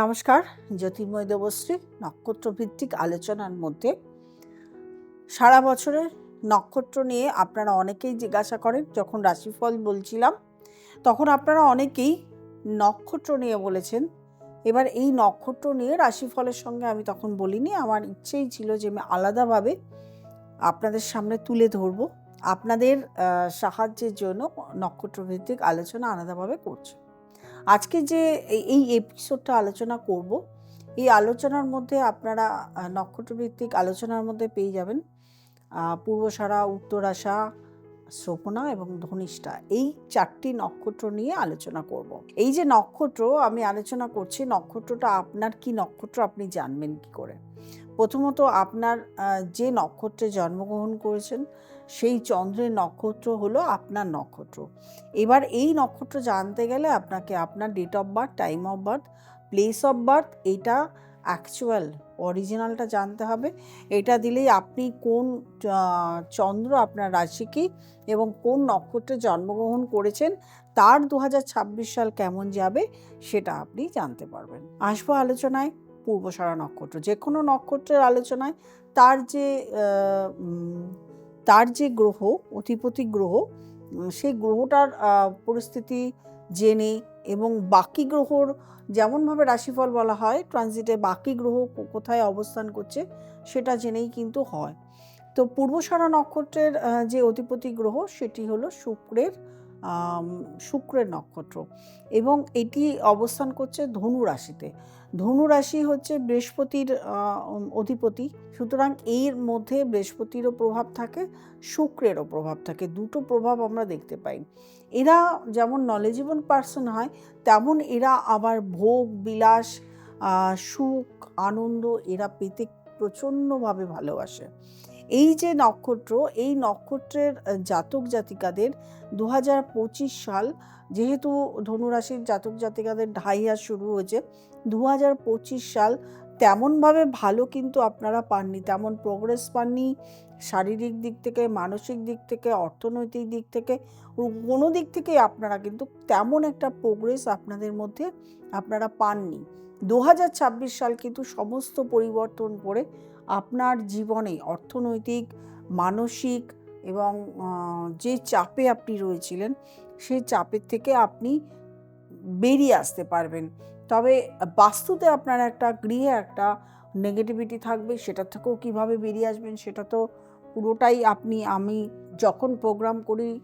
নমস্কার, জ্যোতির্ময় দেবশ্রী, নক্ষত্রভিত্তিক আলোচনার মধ্যে। সারা বছরের নক্ষত্র নিয়ে আপনারা অনেকেই জিজ্ঞাসা করেন, যখন রাশিফল বলছিলাম, তখন আপনারা অনেকেই নক্ষত্র নিয়ে বলেছেন। এবার এই নক্ষত্র নিয়ে রাশিফলের সঙ্গে আমি তখন বলিনি, আমার ইচ্ছেই ছিল যে আমি আলাদাভাবে আপনাদের সামনে তুলে ধরবো। আপনাদের সাহায্যের জন্য নক্ষত্রভিত্তিক আলোচনা আলাদাভাবে করছি। আজকে যে এই- এপিসোডটা আলোচনা করব, এই আলোচনার মধ্যে আপনারা নক্ষত্রভিত্তিক আলোচনার মধ্যে পেয়ে যাবেন পূর্বসারা উত্তরাশা শ্রোপণা এবং ধনিষ্ঠা। এই চারটি নক্ষত্র নিয়ে আলোচনা করব। এই যে নক্ষত্র, আমি আলোচনা করছি, নক্ষত্রটা আপনার কি নক্ষত্র আপনি জানবেন কি করে? প্রথমত আপনার যে নক্ষত্রে জন্মগ্রহণ করেছেন সেই চন্দ্রের নক্ষত্র হলো আপনার নক্ষত্র। এবার এই নক্ষত্র জানতে গেলে আপনাকে আপনার date of birth time of birth place of birth এটা অ্যাকচুয়াল অরিজিনালটা জানতে হবে। এটা দিলেই আপনি কোন চন্দ্র আপনার রাশি কি এবং কোন নক্ষত্রে জন্মগ্রহণ করেছেন, তার দু হাজার ছাব্বিশ সাল কেমন যাবে, সেটা আপনি জানতে পারবেন। আসব আলোচনায় পূর্বসারা নক্ষত্র। যে কোনো নক্ষত্রের আলোচনায় তার যে তার যে গ্রহ, অধিপতি গ্রহ সেই গ্রহটার পরিস্থিতি জেনে এবং বাকি গ্রহর যেমনভাবে রাশিফল বলা হয় ট্রানজিটে বাকি গ্রহ কোথায় অবস্থান করছে সেটা জেনেই কিন্তু হয়। তো পূর্বসারা নক্ষত্রের যে অধিপতি গ্রহ, সেটি হলো শুক্রের শুক্রের নক্ষত্র। এবং এটি অবস্থান করছে ধনু রাশিতে। ধনু রাশি হচ্ছে বৃহস্পতির অধিপতি। সুতরাং এর মধ্যে বৃহস্পতিরও প্রভাব থাকে, শুক্রেরও প্রভাব থাকে। দুটো প্রভাব আমরা দেখতে পাই। এরা যেমন নলেজেবল পার্সন হয়, তেমন এরা আবার ভোগ, বিলাস সুখ, আনন্দ এরা পেতে প্রচণ্ডভাবে ভালোবাসে। এই যে নক্ষত্র, এই নক্ষত্রের জাতক জাতিকাদের দু হাজার পঁচিশ সাল যেহেতু ধনুরাশির জাতক জাতিকাদের ঢাইয়া শুরু হয়েছে দু হাজার পঁচিশ সাল তেমনভাবে ভালো কিন্তু আপনারা পাননি। তেমন প্রোগ্রেস পাননি শারীরিক দিক থেকে, মানসিক দিক থেকে, অর্থনৈতিক দিক থেকে, কোনো দিক থেকেই আপনারা কিন্তু তেমন একটা প্রোগ্রেস আপনাদের মধ্যে আপনারা পাননি। দু হাজার ছাব্বিশ সাল কিন্তু সমস্ত পরিবর্তন করে আপনার জীবনে অর্থনৈতিক, মানসিক এবং যে চাপে আপনি রয়েছিলেন সেই চাপের থেকে আপনি বেরিয়ে আসতে পারবেন। তবে বাস্তুতে আপনার একটা গৃহে একটা নেগেটিভিটি থাকবে সেটা থেকেও কীভাবে বেরিয়ে আসবেন, সেটা তো পুরোটাই আপনি, আমি যখন প্রোগ্রাম করি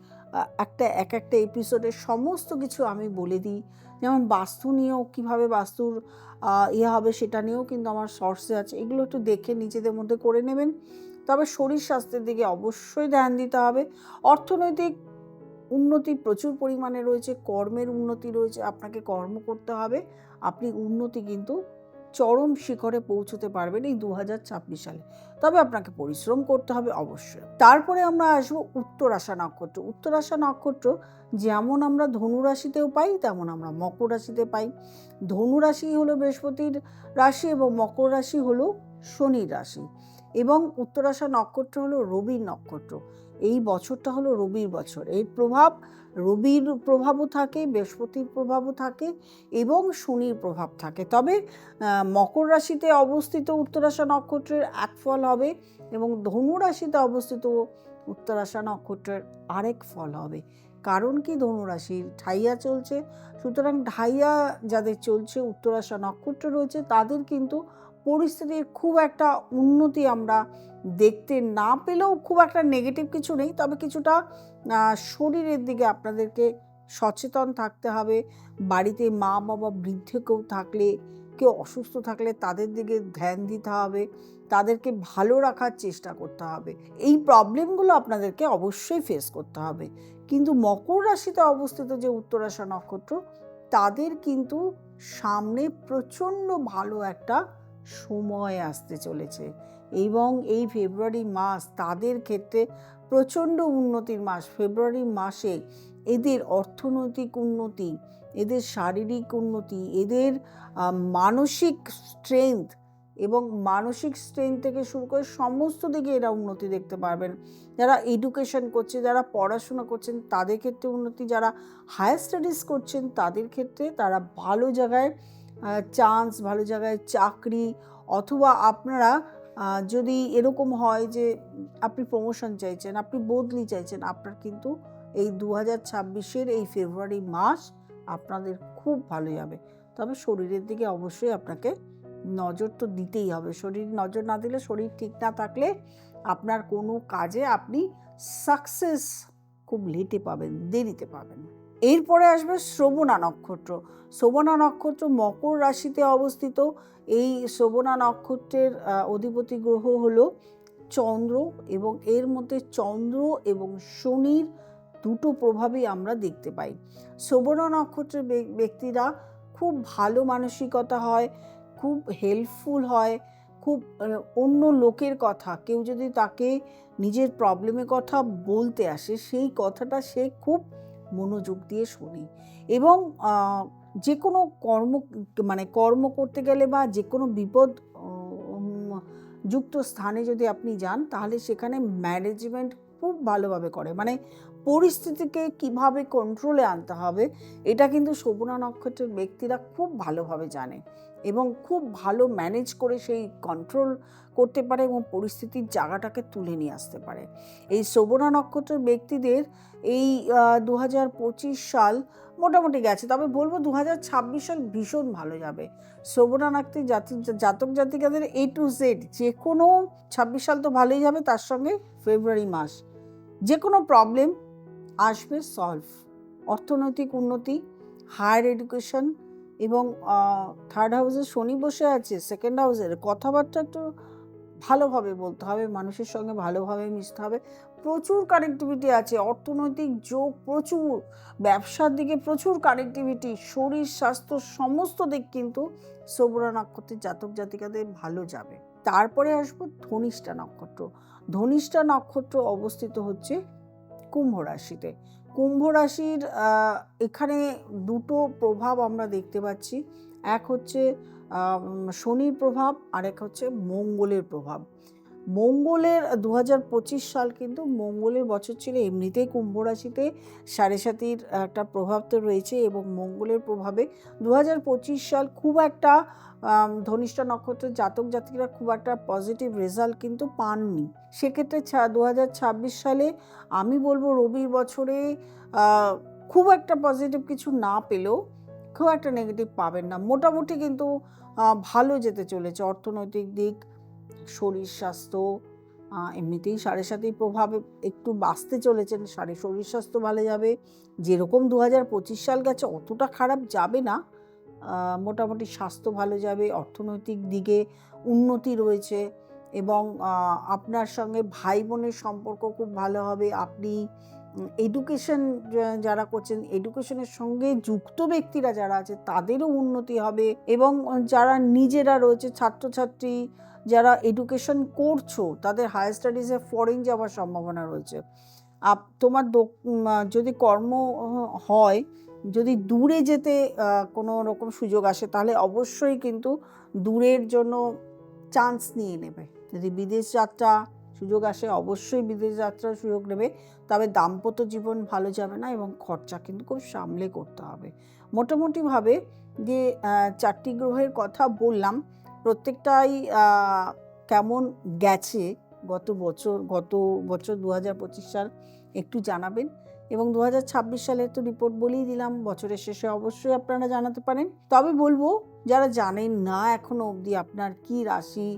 একটা, এক একটা এপিসোডের সমস্ত কিছু আমি বলে দিই। যেমন বাস্তু নিয়েও কীভাবে বাস্তুর ইয়ে হবে সেটা নিয়েও কিন্তু আমার সর্সে আছে। এগুলো একটু দেখে নিজেদের মধ্যে করে নেবেন। তবে শরীর স্বাস্থ্যের দিকে অবশ্যই ধ্যান দিতে হবে। অর্থনৈতিক উন্নতি প্রচুর পরিমাণে রয়েছে, কর্মের উন্নতি রয়েছে, আপনাকে কর্ম করতে হবে। আপনি উন্নতি কিন্তু চরম শিখরে পৌঁছতে পারবেন এই দু হাজার ছাব্বিশ সালে। তবে আপনাকে পরিশ্রম করতে হবে অবশ্যই। তারপরে আমরা আসব উত্তরাশা নক্ষত্র। উত্তরাশা নক্ষত্র যেমন আমরা ধনুরাশিতেও পাই, তেমন আমরা মকর রাশিতে পাই। ধনুরাশি হলো বৃহস্পতির রাশি এবং মকর রাশি হলো শনির রাশি। এবং উত্তরাশা নক্ষত্র হলো রবির নক্ষত্র। এই বছরটা হলো রবির বছর। এই প্রভাব, রবির প্রভাবও থাকে, বৃহস্পতির প্রভাবও থাকে এবং শনির প্রভাব থাকে। তবে মকর রাশিতে অবস্থিত উত্তরাশা নক্ষত্রের এক ফল হবে এবং ধনু রাশিতে অবস্থিত উত্তরাশা নক্ষত্রের আরেক ফল হবে। কারণ কি? ধনু রাশির ঢাইয়া চলছে। সুতরাং ঢাইয়া যাদের চলছে, উত্তরাশা নক্ষত্র রয়েছে, তাদের কিন্তু পরিস্থিতির খুব একটা উন্নতি আমরা দেখতে না পেলেও খুব একটা নেগেটিভ কিছু নেই। তবে কিছুটা শরীরের দিকে আপনাদেরকে সচেতন থাকতে হবে। বাড়িতে মা বাবা বৃদ্ধ কেউ থাকলে, কেউ অসুস্থ থাকলে তাদের দিকে ধ্যান দিতে হবে। তাদেরকে ভালো রাখার চেষ্টা করতে হবে। এই প্রবলেমগুলো আপনাদেরকে অবশ্যই ফেস করতে হবে। কিন্তু মকর রাশিতে অবস্থিত যে উত্তরাশা নক্ষত্র, তাদের কিন্তু সামনে প্রচণ্ড ভালো একটা সময় আসতে চলেছে এবং এই ফেব্রুয়ারি মাস তাদের ক্ষেত্রে প্রচণ্ড উন্নতির মাস। ফেব্রুয়ারি মাসে এদের অর্থনৈতিক উন্নতি, এদের শারীরিক উন্নতি, এদের মানসিক স্ট্রেংথ এবং মানসিক স্ট্রেংথ থেকে শুরু করে সমস্ত দিকে এরা উন্নতি দেখতে পারবেন। যারা এডুকেশন করছে, যারা পড়াশোনা করছেন, তাদের ক্ষেত্রে উন্নতি, যারা হায়ার স্টাডিজ করছেন, তাদের ক্ষেত্রে তারা ভালো জায়গায় চান্স ভালো জায়গায় চাকরি অথবা আপনারা যদি এরকম হয় যে আপনি প্রমোশন চাইছেন, আপনি বদলি চাইছেন, আপনার কিন্তু এই দু হাজার ছাব্বিশের এই ফেব্রুয়ারি মাস আপনাদের খুব ভালো যাবে তবে শরীরের দিকে অবশ্যই আপনাকে নজর তো দিতেই হবে। শরীর নজর না দিলে শরীর ঠিক না থাকলে আপনার কোনো কাজে আপনি সাকসেস খুব লেটে পাবেন, দেরিতে পাবেন এরপরে আসবে শ্রবণা নক্ষত্র। শ্রবণা নক্ষত্র মকর রাশিতে অবস্থিত। এই শ্রবণা নক্ষত্রের অধিপতি গ্রহ হল চন্দ্র এবং এর মধ্যে চন্দ্র এবং শনির দুটো প্রভাবই আমরা দেখতে পাই। শ্রবণা নক্ষত্রের ব্যক- ব্যক্তিরা খুব ভালো মানসিকতা হয়, খুব হেল্পফুল হয়, খুব অন্য লোকের কথা, কেউ যদি তাকে নিজের প্রবলেমের কথা বলতে আসে, সেই কথাটা সে খুব মনোযোগ দিয়ে শুনি। এবং যে কোনো কর্ম মানে কর্ম করতে গেলে বা যে কোনো বিপদ যুক্ত স্থানে যদি আপনি যান, তাহলে সেখানে ম্যানেজমেন্ট খুব ভালোভাবে করে। মানে পরিস্থিতিকে কীভাবে কন্ট্রোলে আনতে হবে, এটা কিন্তু শোভনা নক্ষত্রের ব্যক্তিরা খুব ভালোভাবে জানে। এবং খুব ভালো ম্যানেজ করে সেই কন্ট্রোল করতে পারে এবং পরিস্থিতির জায়গাটাকে তুলে নিয়ে আসতে পারে। এই শোভনা নক্ষত্রের ব্যক্তিদের এই দু হাজার পঁচিশ সাল মোটামুটি গেছে, তবে বলব দু হাজার ছাব্বিশ সাল ভীষণ ভালো যাবে। শোভনা নক্ষত্রের জাতি, জাতক জাতিকাদের এ টু জেড যে কোনো ছাব্বিশ সাল তো ভালোই যাবে, তার সঙ্গে ফেব্রুয়ারি মাস যে কোনো প্রবলেম আসবে সলভ অর্থনৈতিক উন্নতি হায়ার এডুকেশন এবং থার্ড হাউসে শনি বসে আছে সেকেন্ড হাউসের কথাবার্তা একটু ভালোভাবে বলতে হবে, মানুষের সঙ্গে ভালোভাবে মিশতে হবে। প্রচুর কানেক্টিভিটি আছে, অর্থনৈতিক যোগ প্রচুর, ব্যবসার দিকে প্রচুর কানেক্টিভিটি শরীর, স্বাস্থ্য সমস্ত দিক কিন্তু সবুরা নক্ষত্রের জাতক জাতিকাদের ভালো যাবে। তারপরে আসব ধনিষ্ঠা নক্ষত্র। ধনিষ্ঠা নক্ষত্র অবস্থিত হচ্ছে কুম্ভ রাশিতে। কুম্ভ রাশির এখানে দুটো প্রভাব আমরা দেখতে পাচ্ছি। এক হচ্ছে শনির প্রভাব আর এক হচ্ছে মঙ্গলের প্রভাব। মঙ্গলের দু হাজার পঁচিশ সাল কিন্তু মঙ্গলের বছর ছিল। এমনিতেই কুম্ভ রাশিতে সাড়ে সাতির একটা প্রভাব তো রয়েছে এবং মঙ্গলের প্রভাবে দু হাজার পঁচিশ সাল খুব একটা ধনিষ্ঠ নক্ষত্রের জাতক জাতিকরা খুব একটা পজিটিভ রেজাল্ট কিন্তু পাননি। সেক্ষেত্রে দু হাজার ছাব্বিশ সালে আমি বলব রবির বছরে খুব একটা পজিটিভ কিছু না পেলেও খুব একটা নেগেটিভ পাবেন না। মোটামুটি কিন্তু ভালো যেতে চলেছে। অর্থনৈতিক দিক শরীর স্বাস্থ্য এমনিতেই সাড়ে সাথেই প্রভাবে একটু বাঁচতে চলেছেন সাড়ে শরীর স্বাস্থ্য ভালো যাবে। যেরকম দু হাজার পঁচিশ সাল গেছে, অতটা খারাপ যাবে না। মোটামুটি স্বাস্থ্য ভালো যাবে, অর্থনৈতিক দিকে উন্নতি রয়েছে এবং আপনার সঙ্গে ভাই বোনের সম্পর্ক খুব ভালো হবে। আপনি এডুকেশন যারা করছেন এডুকেশনের সঙ্গে যুক্ত ব্যক্তিরা যারা আছে, তাদেরও উন্নতি হবে এবং, যারা নিজেরা রয়েছে, ছাত্রছাত্রী যারা এডুকেশন করছ, তাদের হায়ার স্টাডিজে ফরেন যাওয়ার সম্ভাবনা রয়েছে। আপ, তোমার যদি কর্ম হয়, যদি দূরে যেতে কোনো রকম সুযোগ আসে, তাহলে অবশ্যই কিন্তু দূরের জন্য চান্স নিয়ে নেবে। যদি বিদেশ যাত্রা সুযোগ আসে, অবশ্যই বিদেশ যাত্রার সুযোগ নেবে, তবে দাম্পত্য জীবন ভালো যাবে না এবং খরচা কিন্তু খুব সামলে করতে হবে। মোটামুটিভাবে যে চারটি গ্রহের কথা বললাম প্রত্যেকটাই কেমন গেছে গত বছর গত বছর দু হাজার পঁচিশ সাল একটু জানাবেন এবং দু হাজার ছাব্বিশ সালের তো রিপোর্ট বলেই দিলাম, বছরের শেষে অবশ্যই আপনারা জানাতে পারেন। তবে বলব, যারা জানেন না এখনও অবধি আপনার কি রাশি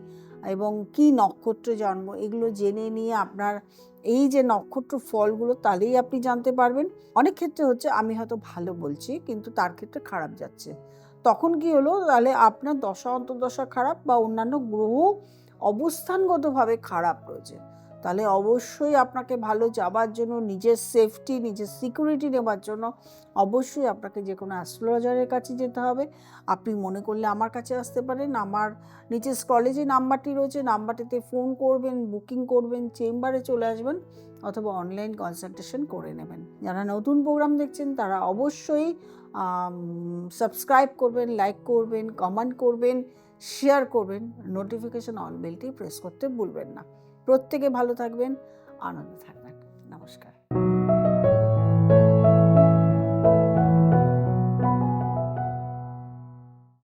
এবং কি নক্ষত্রে জন্ম, এগুলো জেনে নিয়ে আপনার এই যে নক্ষত্র ফলগুলো তাহলেই আপনি জানতে পারবেন। অনেক ক্ষেত্রে হচ্ছে আমি হয়তো ভালো বলছি, কিন্তু তার ক্ষেত্রে খারাপ যাচ্ছে। তখন কি হলো? তাহলে আপনার দশা অন্তর্দশা খারাপ বা অন্যান্য গ্রহ অবস্থানগতভাবে খারাপ রয়েছে। তাহলে অবশ্যই আপনাকে ভালো যাবার জন্য, নিজের সেফটি নিজের সিকিউরিটি নেবার জন্য অবশ্যই আপনাকে যে কোনো অ্যাস্ট্রোলজারের কাছে যেতে হবে। আপনি মনে করলে আমার কাছে আসতে পারেন। আমার নিচে স্ক্রলে যে নাম্বারটি রয়েছে। নাম্বারটিতে ফোন করবেন বুকিং করবেন চেম্বারে চলে আসবেন। অথবা অনলাইন কনসালটেশন করে নেবেন। যারা নতুন প্রোগ্রাম দেখছেন, তারা অবশ্যই সাবস্ক্রাইব করবেন লাইক করবেন কমেন্ট করবেন শেয়ার করবেন। নোটিফিকেশন অল বেলটি প্রেস করতে ভুলবেন না। প্রত্যেকে ভালো থাকবেন। আনন্দে থাকবেন।